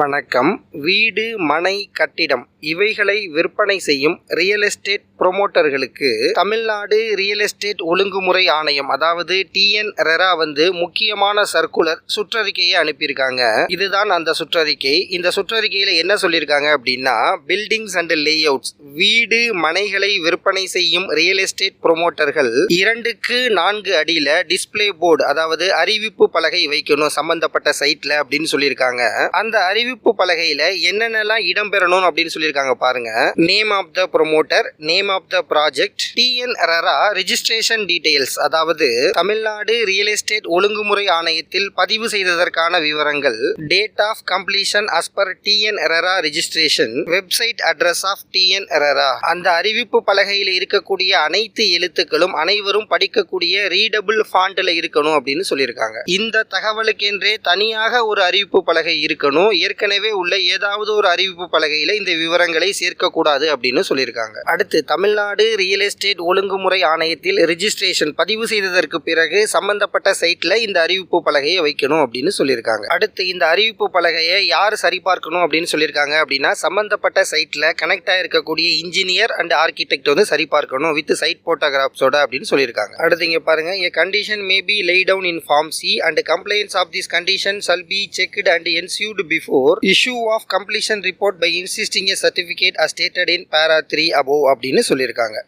வணக்கம். வீடு மனை கட்டிடம் இவைகளை விற்பனை செய்யும் ரியல் எஸ்டேட் புரோமோட்டர்களுக்கு தமிழ்நாடு ரியல் எஸ்டேட் ஒழுங்குமுறை ஆணையம் அதாவது டிஎன் ரெரா வந்து முக்கியமான சர்க்குலர் சுற்றறிக்கையை அனுப்பியிருக்காங்க. இதுதான் அந்த சுற்றறிக்கை. இந்த சுற்றறிக்கையில் என்ன சொல்லியிருக்காங்க அப்படின்னா பில்டிங்ஸ் அண்ட் லேஅவுட்ஸ் வீடு மனைகளை விற்பனை செய்யும் ரியல் எஸ்டேட் ப்ரொமோட்டர்கள் இரண்டுக்கு நான்கு அடியில டிஸ்ப்ளே போர்டு அதாவது அறிவிப்பு பலகை வைக்கணும் சம்பந்தப்பட்ட சைட்ல அப்படின்னு சொல்லியிருக்காங்க. அந்த அறிவிப்பு பலகையில என்னென்னலாம் இடம்பெறணும் அப்படின்னு சொல்லியிருக்காங்க பாருங்க. Name of the promoter name of the project TN RERA registration details அதாவது தமிழ்நாடு ரியல் எஸ்டேட் ஒழுங்குமுறை ஆணையத்தில் பதிவு செய்ததற்கான விவரங்கள் date of completion as per TN RERA registration website address of TN RERA அந்த அறிவிப்பு பலகையில் இருக்கக்கூடிய அனைத்து எழுத்துக்களும் அனைவரும் படிக்கக்கூடிய ரீடபிள் ஃபாண்ட்ல இருக்கணும் அப்படின்னு சொல்லியிருக்காங்க. இந்த தகவலுக்கென்றே தனியாக ஒரு அறிவிப்பு பலகை இருக்கணும். ஏற்கனவே உள்ள ஏதாவது ஒரு அறிவிப்பு பலகையில இந்த விவரங்களை சேர்க்கக்கூடாது அப்படின்னு சொல்லியிருக்காங்க. அடுத்து தமிழ்நாடு ரியல் எஸ்டேட் ஒழுங்குமுறை ஆணையத்தில் ரிஜிஸ்ட்ரேஷன் பதிவு செய்ததற்கு பிறகு சம்பந்தப்பட்ட சைட்ல இந்த அறிவிப்பு பலகையை வைக்கணும் அப்படின்னு சொல்லியிருக்காங்க. அடுத்து இந்த அறிவிப்பு பலகையை யார் சரிபார்க்கணும் அப்படின்னு சொல்லியிருக்காங்க அப்படின்னா சம்பந்தப்பட்ட சைட்ல கனெக்ட் ஆயிருக்கக்கூடிய நம்மளுடைய இன்ஜினியர் அண்ட் ஆர்கிடெக்ட் வந்து சரிபார்க்கணும் வித் சைட் போட்டோகிராஃப்ஸோட அப்படின்னு சொல்லியிருக்காங்க அடுத்து இங்கே பாருங்க a condition may be laid down in form C and compliance of this condition shall be checked and ensured before issue of completion report by insisting a certificate as stated in para three above அப்படின்னு சொல்லியிருக்காங்க